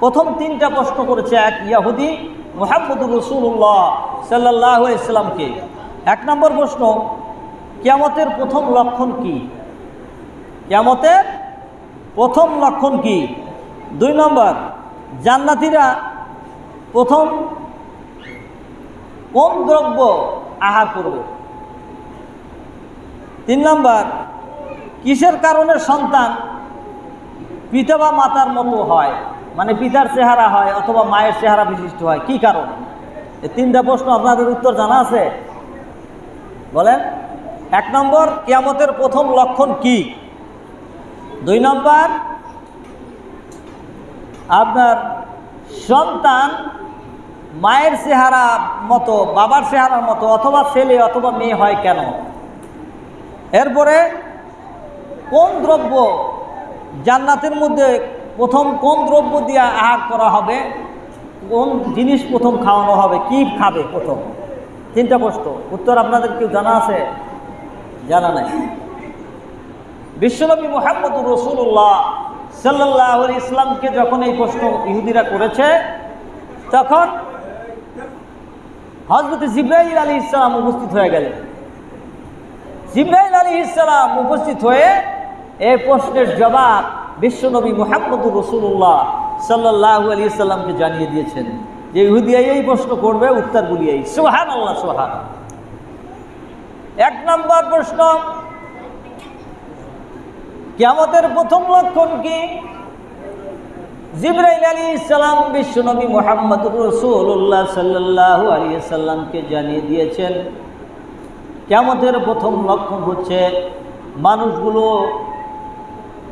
প্রথম তিনটা প্রশ্ন করেছে এক ইয়াহুদি মোহাম্মদুর রসুল্লাহ সাল্লাহ ইসলামকে এক নম্বর প্রশ্ন, কিয়ামতের প্রথম লক্ষণ কি? কিয়ামতের প্রথম লক্ষণ কি? দুই নম্বর, জান্নাতিরা প্রথম কোন দ্রব্য আহার করবে? তিন নম্বর, কিসের কারণে সন্তান পিতা বা মাতার মতো হয়? মানে পিতার চেহারা হয় অথবা মায়ের চেহারা বিশিষ্ট হয়। কি কারণ? এই তিনটা প্রশ্ন আপনাদের উত্তর জানা আছে? বলেন। এক নম্বর, কিয়ামতের প্রথম লক্ষণ কি? দুই নম্বর, আপনার সন্তান মায়ের চেহারা মতো, বাবার চেহারার মতো, অথবা ছেলে অথবা মেয়ে হয় কেন? এরপরে, কোন দ্রব্য জান্নাতের মধ্যে প্রথম কোন দ্রব্য দিয়ে আহার করা হবে? কোন জিনিস প্রথম খাওয়ানো হবে? কি খাবে প্রথম? তিনটা প্রশ্ন। উত্তর আপনাদের কেউ জানা আছে? জানা নাই। বিশ্বনবী মোহাম্মদুর রসুল্লাহ সাল্লাহ ইসলামকে যখন এই প্রশ্ন ইহুদিরা করেছে, তখন হজরত জিব্রাহিল আলী ইসলাম উপস্থিত হয়ে গেলেন। জিব্রাহিল আলী ইসলাম উপস্থিত হয়ে এই প্রশ্নের জবাব বিশ্বনবী মোহাম্মদুর রসুল্লাহ সাল্লাহ আলী ইসলামকে জানিয়ে দিয়েছেন যে ইহুদিয়াই এই প্রশ্ন করবে, উত্তর এই সোহান আল্লাহ সোহান এক নম্বর প্রশ্ন, কিয়ামতের প্রথম লক্ষণ কি? জিব্রাইল আলী ইসলাম বিশ্বনবী মোহাম্মদ রসুল্লাহ সাল্লাহ আলী সাল্লামকে জানিয়ে দিয়েছেন কেমতের প্রথম লক্ষণ হচ্ছে মানুষগুলো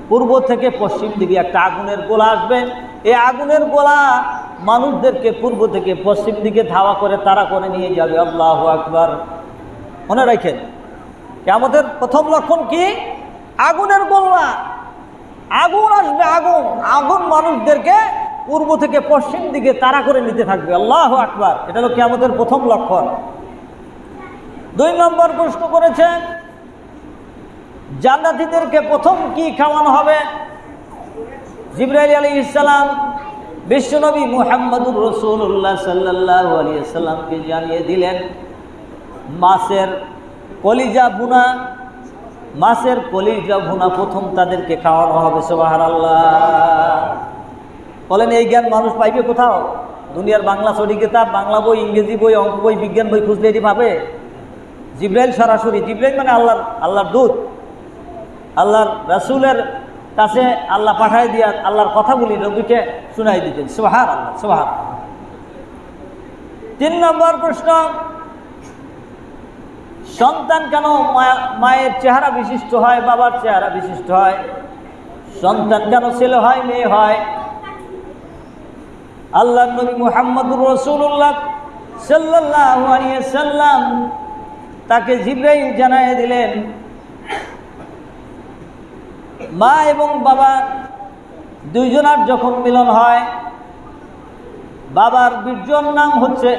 পূর্ব থেকে পশ্চিম দিকে একটা আগুনের গোলা আসবে। এই আগুনের গোলা মানুষদেরকে পূর্ব থেকে পশ্চিম দিকে ধাওয়া করে তারা করে নিয়ে যাবে? আল্লাহ আকবার। মনে রাখেন, আমাদের প্রথম লক্ষণ কি? আগুনের গোলা। আগুন আসবে, আগুন। আগুন মানুষদেরকে পূর্ব থেকে পশ্চিম দিকে তারা করে নিতে থাকবে। আল্লাহ আকবার। এটা হলো আমাদের প্রথম লক্ষণ। দুই নম্বর প্রশ্ন করেছেন জান্নাতিদেরকে প্রথম কি খাওয়ানো হবে? জিব্রাইল আলী ইসলাম বিশ্বনবী মুহাম্মদুর রসুল্লাহ সাল্লাহ আলী সাল্লামকে জানিয়ে দিলেন, মাছের কলিজা বুনা মাছের কলিজা ভুনা প্রথম তাদেরকে খাওয়ানো হবে সোবাহার আল্লাহ বলেন, এই জ্ঞান মানুষ পাইবে কোথাও? দুনিয়ার বাংলা কিতাব, বাংলা বই, ইংরেজি বই, অঙ্ক বই, বিজ্ঞান বই খুঁজলে এটি পাবে। জিব্রাইল সরাসরি, জিব্রাইল মানে আল্লাহর আল্লাহর দূত। আল্লাহর রাসুলের কাছে আল্লাহ পাঠাই দিয়া আল্লাহর কথাগুলি নবীকে শুনাই দিতেন। সোহার আল্লাহ সোহার তিন নম্বর প্রশ্ন, সন্তান কেন মায়ের চেহারা বিশিষ্ট হয়, বাবার চেহারা বিশিষ্ট হয়? সন্তান কেন ছেলে হয়, মেয়ে হয়? আল্লাহ নবী মুহাম্মদুর রসুল্লাহ সাল্লাহ সাল্লাম তাকে জিব্রাইল জানাই দিলেন মা এবং বাবা দুইজনার যখন মিলন হয়, বাবার বীর্যর নাম হচ্ছে,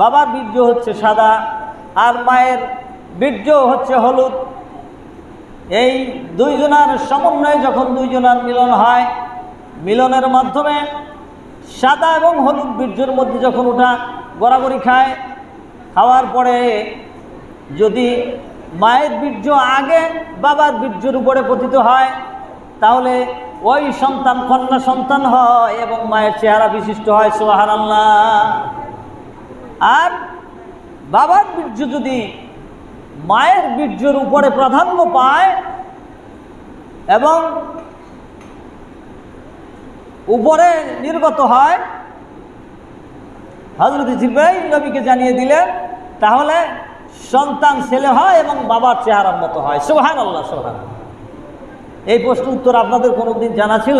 বাবার বীর্য হচ্ছে সাদা, আর মায়ের বীর্য হচ্ছে হলুদ। এই দুইজনার সমন্বয়ে যখন দুইজনার মিলন হয়, মিলনের মাধ্যমে সাদা এবং হলুদ বীর্যের মধ্যে যখন ওটা গড়াগড়ি খায়, খাওয়ার পরে যদি মায়ের বীর্য আগে বাবার বীর্যের উপরে পতিত হয়, তাহলে ওই সন্তান কন্যা সন্তান হয় এবং মায়ের চেহারা বিশিষ্ট হয় সোহার আর বাবার বীর্য যদি মায়ের বীর্যের উপরে প্রাধান্য পায় এবং উপরে নির্গত হয় হজরত জিব্রাহিম নবীকে জানিয়ে দিলেন, তাহলে সন্তান ছেলে হয় এবং বাবার চেহারার মতো হয়। সোহান আল্লাহ সোহান এই প্রশ্ন উত্তর আপনাদের কোনোদিন জানা ছিল?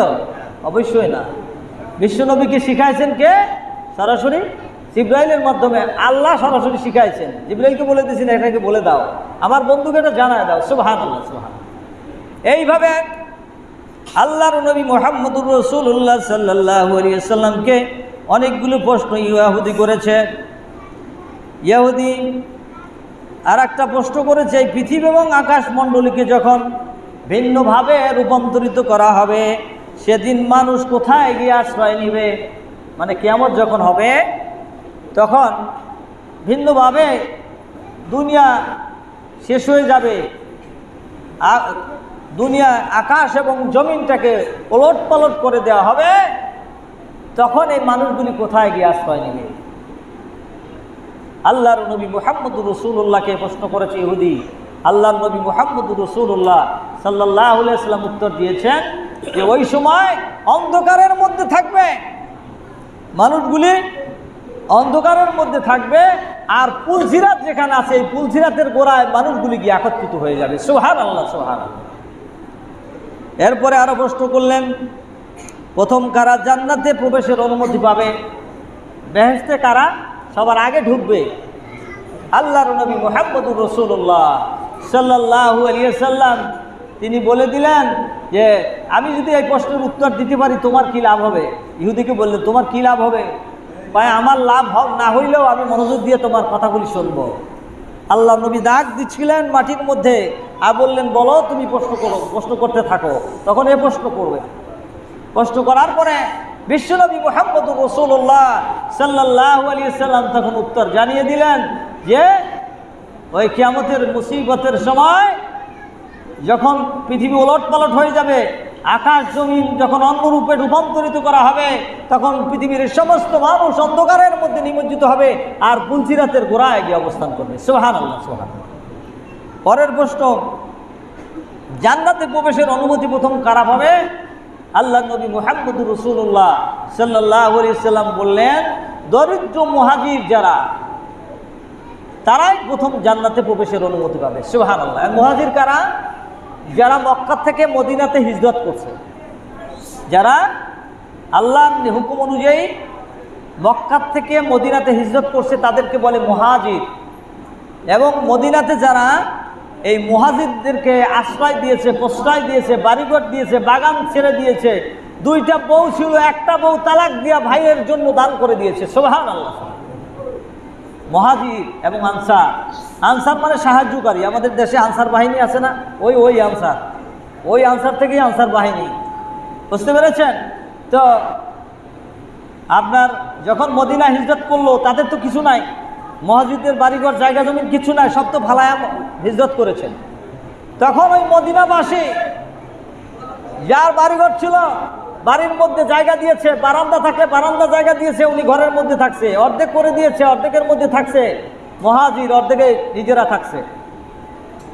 অবশ্যই না। বিশ্বনবীকে শিখাইছেন কে? সরাসরি? জিব্রাইলের মাধ্যমে। আল্লাহ সরাসরি শিখাইছেন। জিব্রাইলকে বলে দিয়েছেন, এটাকে বলে দাও। আমার বন্ধুকে এটা জানায় দাও। সুবাহান আল্লাহ সোহান এইভাবে আল্লাহর নবী মোহাম্মদুর রসুল্লাহ সাল্লাহ সাল্লামকে অনেকগুলো প্রশ্ন ইয়াহুদি করেছে। ইয়াহুদি আর একটা প্রশ্ন করেছে, এই পৃথিবী এবং আকাশমণ্ডলীকে যখন ভিন্নভাবে রূপান্তরিত করা হবে, সেদিন মানুষ কোথায় গিয়ে আশ্রয় নিবে? মানে কেমন যখন হবে, তখন ভিন্নভাবে দুনিয়া শেষ হয়ে যাবে। দুনিয়া আকাশ এবং জমিনটাকে ওলট পালট করে দেওয়া হবে, তখন এই মানুষগুলি কোথায় গিয়ে আশ্রয় নেবে? আল্লাহর নবী মুহাম্মদুর রসুল্লাহকে প্রশ্ন করেছে ইহুদি। আল্লাহর নবী মুহাম্মদুর রসুল্লাহ সাল্লাহ সাল্লাম উত্তর দিয়েছেন যে ওই সময় অন্ধকারের মধ্যে থাকবে। মানুষগুলি অন্ধকারের মধ্যে থাকবে আর পুলসিরাত যেখানে আছে, এই পুলসিরাতের গোড়ায় মানুষগুলি গিয়ে একত্রিত হয়ে যাবে। সোহান আল্লাহ সোহান এরপরে আরও প্রশ্ন করলেন, প্রথম কারা জান্নাতে প্রবেশের অনুমতি পাবে? বেহেস্তে কারা? সবার আগে ঢুকবে। আল্লাহর নবী মোহাম্মদুর রসুল্লাহ সাল্লাহু আলিয়া সাল্লাম তিনি বলে দিলেন যে, আমি যদি এই প্রশ্নের উত্তর দিতে পারি, তোমার কি লাভ হবে? ইহুদিকে বললে, তোমার কি লাভ হবে? ভাই, আমার লাভ না হইলেও আমি মনোযোগ দিয়ে তোমার কথাগুলি শুনব। আল্লাহ নবী দাগ দিচ্ছিলেন মাটির মধ্যে। আর বললেন, বলো, তুমি প্রশ্ন করো, প্রশ্ন করতে থাকো। তখন এ প্রশ্ন করবে। প্রশ্ন করার পরে বিশ্বনবী মোহাম্মদ রসুল্লাহ সাল্লাহ আলী সাল্লাম তখন উত্তর জানিয়ে দিলেন যে, ওই কিয়ামতের মুসিবতের সময় যখন পৃথিবী ওলট পালট হয়ে যাবে, আকাশ জমিন যখন অন্যরূপে রূপান্তরিত করা হবে, তখন পৃথিবীর সমস্ত মানুষ অন্ধকারের মধ্যে নিমজ্জিত হবে আর পুলসিরাতের গোড়ায় গিয়ে অবস্থান করবে। সোহান আল্লাহ সোহান পরের প্রশ্ন, জান্নাতে প্রবেশের অনুমতি প্রথম কারা পাবে? আল্লাহ নবী মোহাম্মদুর রসুল্লাহ সাল্লাহ সাল্লাম বললেন, দরিদ্র মহাজির যারা, তারাই প্রথম জান্নাতে প্রবেশের অনুমতি পাবে। সুহান আল্লাহ মহাজির কারা? যারা মক্কা থেকে মদিনাতে হিজরত করছে। যারা আল্লাহর হুকুম অনুযায়ী মক্কার থেকে মদিনাতে হিজরত করছে, তাদেরকে বলে মহাজির। এবং মদিনাতে যারা এই মহাজিদদেরকে আশ্রয় দিয়েছে, প্রশ্রয় দিয়েছে, বাড়িঘর দিয়েছে, বাগান ছেড়ে দিয়েছে। দুইটা বউ ছিল, একটা বউ তালাক দিয়া ভাইয়ের জন্য দান করে দিয়েছে। সোহান আল্লাহ মহাজির এবং আনসার। আনসার মানে সাহায্যকারী। আমাদের দেশে আনসার বাহিনী আছে না? ওই ওই আনসার। ওই আনসার থেকেই আনসার বাহিনী। বুঝতে পেরেছেন? তো আপনার যখন মদিনা হিজরত করল, তাদের তো কিছু নাই। মহাজিদের বাড়িঘর, জায়গা জমিন কিছু নাই, সব তো ভালায়া হিজরত করেছেন। তখন ওই মদিনাবাসী যার বাড়িঘর ছিল, বাড়ির মধ্যে জায়গা দিয়েছে, বারান্দা থাকলে বারান্দা জায়গা দিয়েছে, উনি ঘরের মধ্যে থাকছে, অর্ধেক করে দিয়েছে, অর্ধেকের মধ্যে থাকছে, মহাজির অর্ধেকে নিজেরা থাকছে।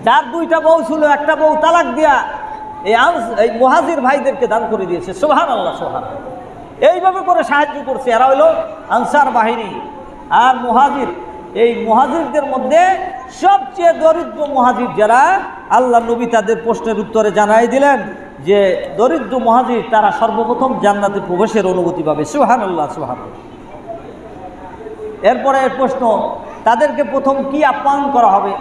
যার দুইটা বউ ছিল, একটা বউ তালাক দিয়া এই এই মহাজির ভাইদেরকে দান করে দিয়েছে সোহান আল্লাহ সোহান এইভাবে করে সাহায্য করছে, এরা হইল আনসার বাহিনী আর মহাজির। এই মহাজিরদের মধ্যে সবচেয়ে দরিদ্র মহাজির যারা, আল্লাহ নবী তাদের প্রশ্নের উত্তরে জানাই দিলেন যে দরিদ্র মহাজির তারা সর্বপ্রথম জান্নাতে প্রবেশের অনুমতি পাবে। সুহান আল্লাহ সুহান এরপরে প্রশ্ন, তাদেরকে প্রথম কি আপ্যায়ন করা হবে?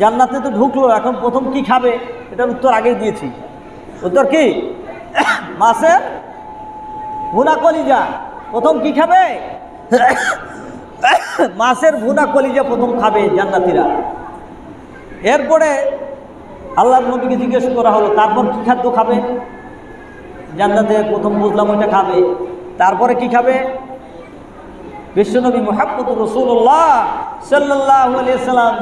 জান্নাতে তো ঢুকলো, এখন প্রথম কি খাবে? এটার উত্তর আগেই দিয়েছি। উত্তর কি? মাছের ভুনা কলিজা। প্রথম কি খাবে? মাছের ভুনা কলিজা প্রথম খাবে জান্নাতিরা। এরপরে আল্লাহ নবীকে জিজ্ঞেস করা হলো, তারপর কি খাদ্য খাবে? জান্নাতে প্রথম বুঝলাম ওইটা খাবে। তারপরে কি খাবে? বিশ্বনবী মোহাম্মদ রসুল্লাহ সাল্লাহ সাল্লাম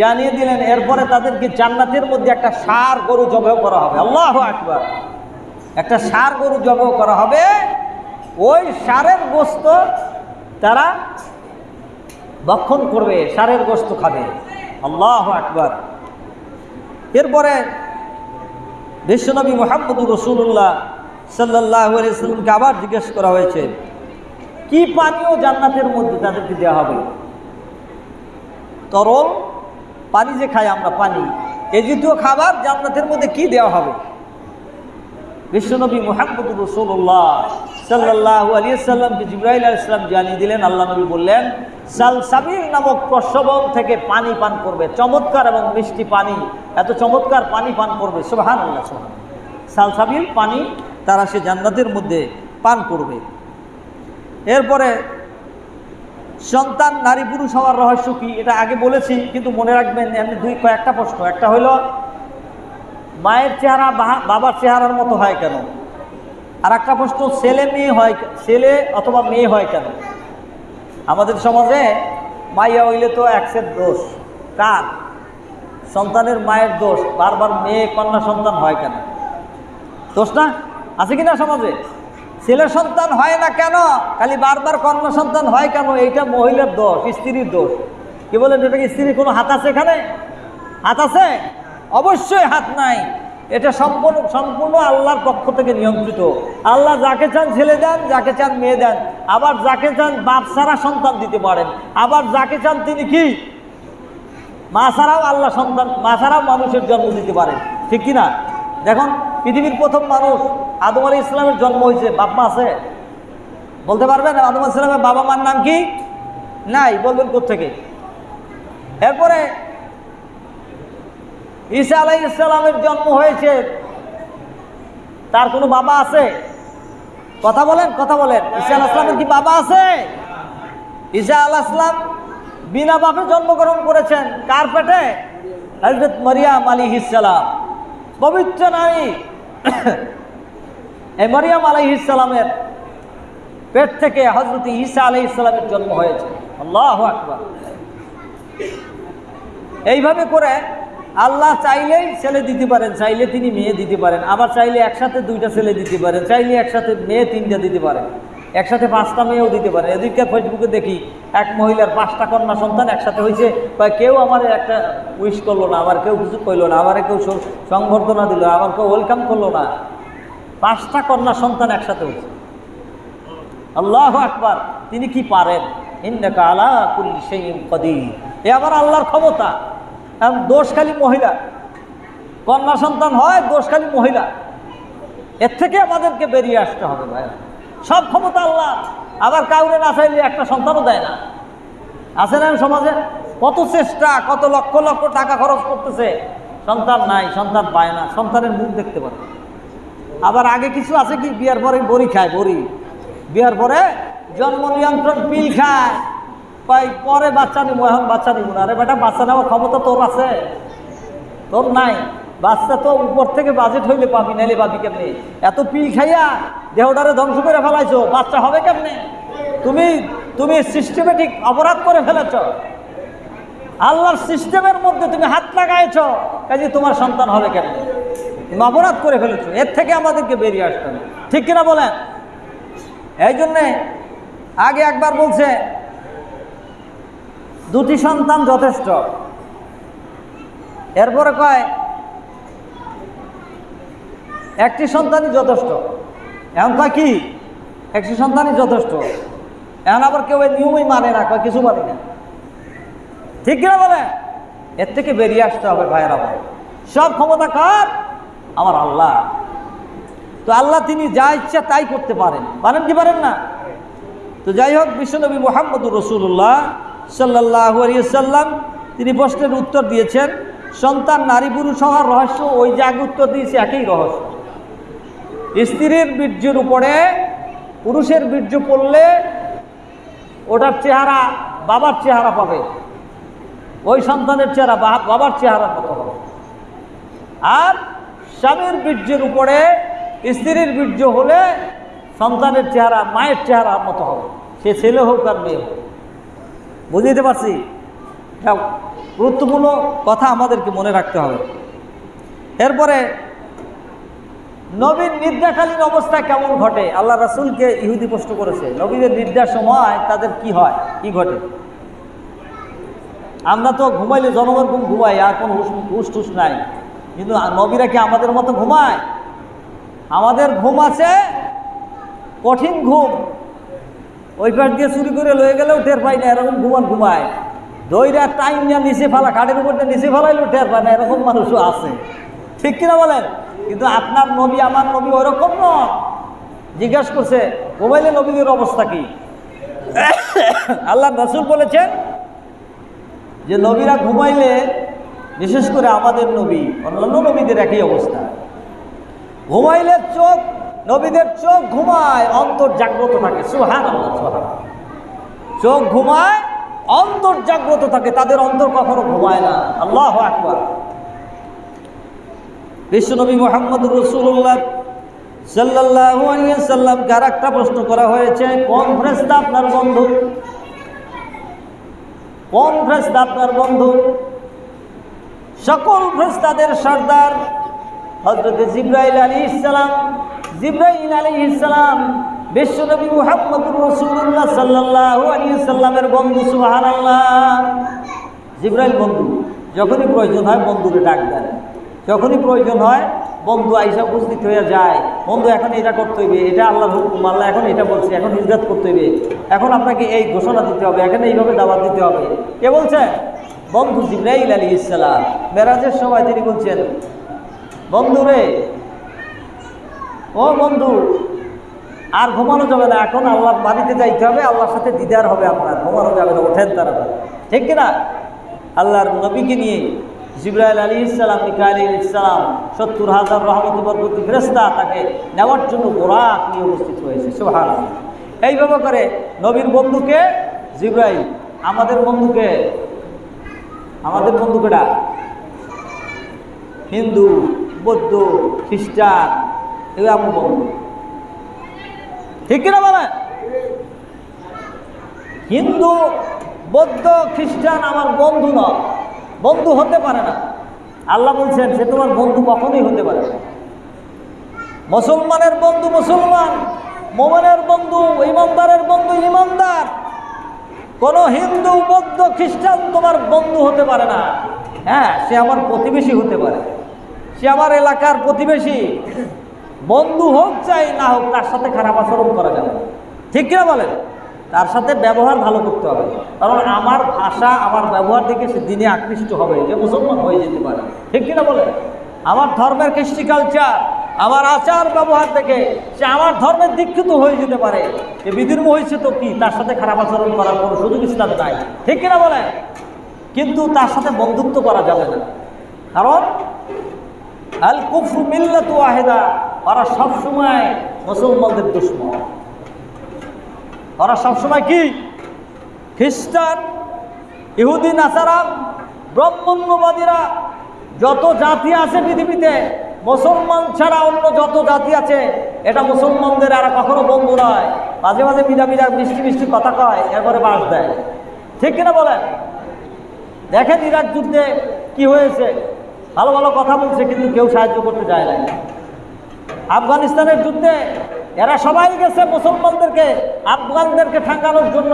জানিয়ে দিলেন, এরপরে তাদেরকে জান্নাতের মধ্যে একটা সার গরু জবাই করা হবে। আল্লাহ আকবার। একটা সার গরু জবাই করা হবে। ওই সারের গোস্ত তারা ভক্ষণ করবে, সারের গোস্ত খাবে। আল্লাহ আকবার। এরপরে বিশ্বনবী মোহাম্মদুর রসুল্লাহ সাল্লাহ সাল্লামকে আবার জিজ্ঞেস করা হয়েছে, কি পানীয় জান্নাতের মধ্যে তাদেরকে দেওয়া হবে? তরল পানি যে খাই আমরা, পানি। এ জাতীয় খাবার জান্নাতের মধ্যে কি দেওয়া হবে? বিশ্বনবী মোহাম্মদ রসুল্লাহ সাল্লাহ আলিয়া সাল্লামকে জিব্রাহিল ইসলাম জানিয়ে দিলেন, আল্লাহ নবী বললেন সাল সাবির নামক প্রসবন থেকে পানি পান করবে, চমৎকার এবং মিষ্টি পানি, এত চমৎকার পানি পান করবে সোহান আল্লাহ সোহান সালসাবিল পানি তারা সে জান্নাতের মধ্যে পান করবে। এরপরে সন্তান নারী পুরুষ হওয়ার রহস্য কি, এটা আগে বলেছি, কিন্তু মনে রাখবেন, এমনি দুই কয়েকটা প্রশ্ন। একটা হলো, মায়ের চেহারা বাবার চেহারার মতো হয় কেন? আর একটা প্রশ্ন, ছেলে মেয়ে হয় ছেলে অথবা মেয়ে হয় কেন? আমাদের সমাজে মাইয়া হইলে তো একসের দোষ। কার? সন্তানের মায়ের দোষ। বারবার মেয়ে কন্যা সন্তান হয় কেন? দোষ না? আছে কিনা সমাজে? ছেলে সন্তান হয় না কেন? খালি বারবার কন্যা সন্তান হয় কেন? এইটা মহিলার দোষ, স্ত্রীর দোষ। কি বলেন? এটা কি স্ত্রীর কোনো হাত আছে এখানে? হাত আছে? অবশ্যই হাত নাই। এটা সম্পূর্ণ সম্পূর্ণ আল্লাহর পক্ষ থেকে নিয়ন্ত্রিত। আল্লাহ যাকে চান ছেলে দেন, যাকে চান মেয়ে দেন। আবার যাকে চান বাপ ছাড়া সন্তান দিতে পারেন। আবার যাকে চান তিনি কি? মা ছাড়াও আল্লাহ সন্তান, মা ছাড়াও মানুষের জন্ম দিতে পারেন। ঠিক কি না? দেখুন, পৃথিবীর প্রথম মানুষ আদম আলী ইসলামের জন্ম হয়েছে। বাপ মা আছে? বলতে পারবেন? আদম ইসলামের বাবা মার নাম কি? নাই। বলবেন কোথেকে এরপরে ঈসা আলাই ইসলামের জন্ম হয়েছে। তার কোনো বাবা আছে? কথা বলেন কথা বলেন। ঈসা আলাহ ইসলামের কি বাবা আছে? ঈসা আলাহ ইসলাম বিনা বাপে জন্মগ্রহণ করেছেন। কার পেটে? হজরত মরিয়াম আলী ইসালাম পবিত্র নারী। এই মরিয়াম আলী ইসালামের পেট থেকে হজরত ঈসা আলী ইসলামের জন্ম হয়েছে। আল্লাহ আকবার। এইভাবে করে আল্লাহ চাইলেই ছেলে দিতে পারেন, চাইলে তিনি মেয়ে দিতে পারেন, আবার চাইলে একসাথে দুইটা ছেলে দিতে পারেন, চাইলে একসাথে মেয়ে তিনটা দিতে পারেন, একসাথে পাঁচটা মেয়েও দিতে পারেন। এদিকে ফেসবুকে দেখি, এক মহিলার পাঁচটা কন্যা সন্তান একসাথে হয়েছে বা কেউ আমার একটা উইশ করল না, আবার কেউ কিছু করল না, আবার কেউ সংবর্ধনা দিল, আবার কেউ ওয়েলকাম করল না। পাঁচটা কন্যা সন্তান একসাথে হয়েছে। আল্লাহ আকবার, তিনি কি পারেন? ইন্নাকা আলা কুল্লি সেই কদির। এ আবার আল্লাহর ক্ষমতা। এখন দোষ খালি মহিলা। কন্যা সন্তান হয়, দোষ খালি মহিলা। এর থেকে আমাদেরকে বেরিয়ে আসতে হবে ভাই সব ক্ষমতা আল্লাহ। আবার কাউরে না চাইলে একটা সন্তানও দেয় না। আছে না সমাজে? কত চেষ্টা, কত লক্ষ লক্ষ টাকা খরচ করতেছে। সন্তান নাই, সন্তান পায় না। সন্তানের মুখ দেখতে পারে। আবার আগে কিছু আছে কি? বিয়ার পরে বড়ি খায়, বড়ি। বিয়ার পরে জন্ম নিয়ন্ত্রণ পিল খায়। কয় পরে বাচ্চা নিব এখন বাচ্চা নিব না। আরে বেটা, বাচ্চা নেওয়ার ক্ষমতা তোর আছে। তোর নাই। বাচ্চা তো উপর থেকে বাজেট হইলে পাবি, নাইলে পাবি কেমনি? এত পিল খাইয়া দেহটারে ধ্বংস করে ফেলাইছো, বাচ্চা হবে কেমনে? তুমি তুমি সিস্টেমেটিক অপরাধ করে ফেলেছ। আল্লাহর সিস্টেমের মধ্যে তুমি হাত লাগাইছ, কাজে তোমার সন্তান হবে কেমনে? তুমি অপরাধ করে ফেলেছো, এর থেকে আমাদেরকে বেরিয়ে আসতে হবে। ঠিক কিনা বলেন? এই জন্যে আগে একবার বলছে দুটি সন্তান যথেষ্ট। এরপরে কয়, একটি সন্তানই যথেষ্ট। এখন কয় কি? একটি সন্তানই যথেষ্ট। এখন আবার কেউ নিয়মই মানে না, কয় কিছু মানে না। ঠিক কিনা বলে? এর থেকে বেরিয়ে আসতে হবে ভাইয়ের আমার সব ক্ষমতা কার? আমার আল্লাহ। তো আল্লাহ তিনি যা ইচ্ছা তাই করতে পারেন। পারেন কি পারেন না? তো যাই হোক, বিশ্বনবী মোহাম্মদুর রসুল্লাহ সাল্লাহ সাল্লাম তিনি প্রশ্নের উত্তর দিয়েছেন, সন্তান, নারী, পুরুষ হওয়ার রহস্য ওই যে আগে উত্তর দিয়েছে, একই রহস্য। স্ত্রীর বীর্যের উপরে পুরুষের বীর্য পড়লে ওটার চেহারা বাবার চেহারা পাবে ওই সন্তানের চেহারা বাবার চেহারা মতো হবে। আর স্বামীর বীর্যের উপরে স্ত্রীর বীর্য হলে সন্তানের চেহারা, মায়ের চেহারা মতো হবে। সে ছেলে হোক আর মেয়ে হোক। বুঝতে পারছি? এটা গুরুত্বপূর্ণ কথা আমাদেরকে মনে রাখতে হবে। এরপরে, নবীর নিদ্রাকালীন অবস্থা কেমন ঘটে? আল্লাহ রাসুলকে ইহুদি প্রশ্ন করেছে, নবীদের নিদ্রার সময় তাদের কি হয়? কি ঘটে? আমরা তো ঘুমাইলে জনগণ ঘুম ঘুমাই আর কোনো হুস টুস নাই। কিন্তু নবীরা কি আমাদের মতো ঘুমায়? আমাদের ঘুম আছে কঠিন ঘুম। ওই পাশ দিয়ে চুরি করে লয়ে গেলেও টের পাই না, এরকম ঘুমান ঘুমায়। দইরা টাইম নিয়ে নিচে ফেলা, খাটের উপর নিচে ফেলাইলেও টের পায় না, এরকম মানুষও আছে। ঠিক কিনা বলেন? কিন্তু আপনার নবী, আমার নবী ওরকম নয় জিজ্ঞাসা করছে, মোবাইলে নবীদের অবস্থা কি? আল্লাহ রসুল বলেছেন যে, নবীরা ঘুমাইলে, বিশেষ করে আমাদের নবী, অন্যান্য নবীদের একই অবস্থা। ঘুমাইলে চোখ নবীদের চোখ ঘুমায়, অন্তর জাগ্রত থাকে। সুহান চোখ ঘুমায়, অন্তর জাগ্রত থাকে। তাদের অন্তর কখনো ঘুমায় না। আল্লাহ আকবার। বিশ্বনবী মোহাম্মদ রসুল্লাহ সাল্লাহ সাল্লামকে আর একটা প্রশ্ন করা হয়েছে, কোন ফ্রেস্তা আপনার বন্ধু? কোন ফ্রেস্তা আপনার বন্ধু? সকল ফ্রেস্তাদের সর্দার হজরত জিব্রাইল আলী ইসলাম জিব্রাইল আলী ইসলাম বিশ্বনবী মুহাম্মদুর রসুল্লাহ সাল্লাহ আলী সাল্লামের বন্ধু সুবাহান জিব্রাইল বন্ধু, যখনই প্রয়োজন হয় বন্ধুকে ডাক দেন। যখনই প্রয়োজন হয় বন্ধু আইসা উপস্থিত হয়ে যায়, বন্ধু, এখন এটা করতে হইবে, এটা আল্লাহ হুকুম, আল্লাহ এখন এটা বলছে, এখন হিজরত করতে হইবে, এখন আপনাকে এই ঘোষণা দিতে হবে, এখন এইভাবে দাওয়াত দিতে হবে। কে বলছে? বন্ধু জিব্রাইল আলী ইসলাম মেরাজের সময় তিনি বলছেন বন্ধু রে। ও বন্ধু, আর ঘুমানো যাবে না, এখন আল্লাহর বাড়িতে যাইতে হবে, আল্লাহর সাথে দিদার হবে আপনার, ঘুমানো যাবে না, ওঠেন তারা ঠিক কিনা আল্লাহর নবীকে নিয়ে জিব্রাইল আলী ইসলাম মিকা আলী ইসলাম সত্তর হাজার রহমত বরকতি ফেরেস্তা তাকে নেওয়ার জন্য গোরাক নিয়ে উপস্থিত হয়েছে সোহান এইভাবে করে নবীর বন্ধুকে, জিব্রাইল, আমাদের বন্ধুকে, আমাদের বন্ধুকেটা হিন্দু বৌদ্ধ, খ্রিস্টান এগুলো আমার বন্ধু ঠিক কিনা বলেন হিন্দু, বৌদ্ধ, খ্রিস্টান আমার বন্ধু না। বন্ধু হতে পারে না। আল্লাহ বলছেন, সে তোমার বন্ধু কখনোই হতে পারে মুসলমানের বন্ধু মুসলমান, মোমেনের বন্ধু, ইমানদারের বন্ধু ইমানদার। কোনো হিন্দু, বৌদ্ধ, খ্রিস্টান তোমার বন্ধু হতে পারে না। হ্যাঁ সে আমার প্রতিবেশী হতে পারে। সে আমার এলাকার প্রতিবেশী, বন্ধু হোক চাই না হোক, তার সাথে খারাপ আচরণ করা যাবে। ঠিক কিনা বলেন? তার সাথে ব্যবহার ভালো করতে হবে। কারণ আমার ভাষা, আমার ব্যবহার দেখে সে দিনে আকৃষ্ট হবে, যে মুসলমান হয়ে যেতে পারে। ঠিক কিনা বলেন? আমার ধর্মের কৃষ্টি কালচার আমার আচার ব্যবহার দেখে সে আমার ধর্মের দীক্ষিত হয়ে যেতে পারে। যে বিদীর্ণ হয়েছে তো কি? তার সাথে খারাপ আচরণ করার কোনো সুযোগ ইসলাম নাই। ঠিক কিনা বলেন? কিন্তু তার সাথে বন্ধুত্ব করা যাবে না। কারণ আল কুফরু মিল্লাত ওয়াহেদা। ওরা সবসময় মুসলমানদের দুশ্মন। ওরা সবসময় কি? খ্রিস্টান, ইহুদি, নাসারা, ব্রহ্মণ্যবাদীরা যত জাতি আছে পৃথিবীতে, মুসলমান ছাড়া অন্য যত জাতি আছে, এটা মুসলমানদের আর কখনো বন্ধু নয়। মাঝে মাঝে মিরা মিরা মিষ্টি মিষ্টি কথা কয়, এরপরে বাস দেয়। ঠিক কিনা বলেন? দেখেন ইরাক যুদ্ধে কি হয়েছে? ভালো ভালো কথা বলছে, কিন্তু কেউ সাহায্য করতে যায় না আফগানিস্তানের যুদ্ধে এরা সবাই গেছে মুসলমানদেরকে, আফগানদেরকে ঠেকানোর জন্য।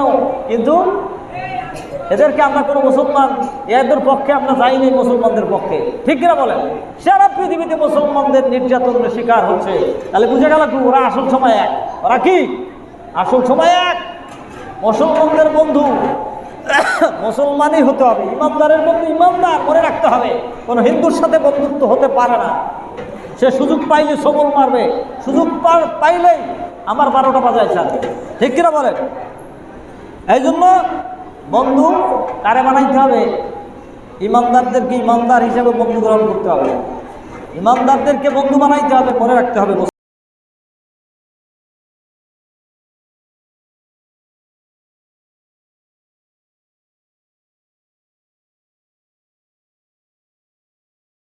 কিন্তু এদেরকে আমরা কোনো মুসলমান, এদের পক্ষে আমরা যাইনি মুসলমানদের পক্ষে। ঠিক কিনা বলেন? সারা পৃথিবীতে মুসলমানদের নির্যাতনের শিকার হচ্ছে। তাহলে বুঝে গেল ওরা আসল সময় এক। ওরা কি? আসল সময় এক। মুসলমানদের বন্ধু। মুসলমানই হতে হবে, ইমানদারের বন্ধু ইমানদার মনে রাখতে হবে। কোনো হিন্দুর সাথে বন্ধুত্ব হতে পারে না। সে সুযোগ পাইলে সবল মারবে, সুযোগ পাইলেই আমার বারোটা বাজায় ছাড়বে। ঠিক কিনা বলেন? এই জন্য বন্ধু কারে বানাইতে হবে? ইমানদারদেরকে ইমানদার হিসেবে বন্ধু গ্রহণ করতে হবে। ইমানদারদেরকে বন্ধু বানাইতে হবে, মনে রাখতে হবে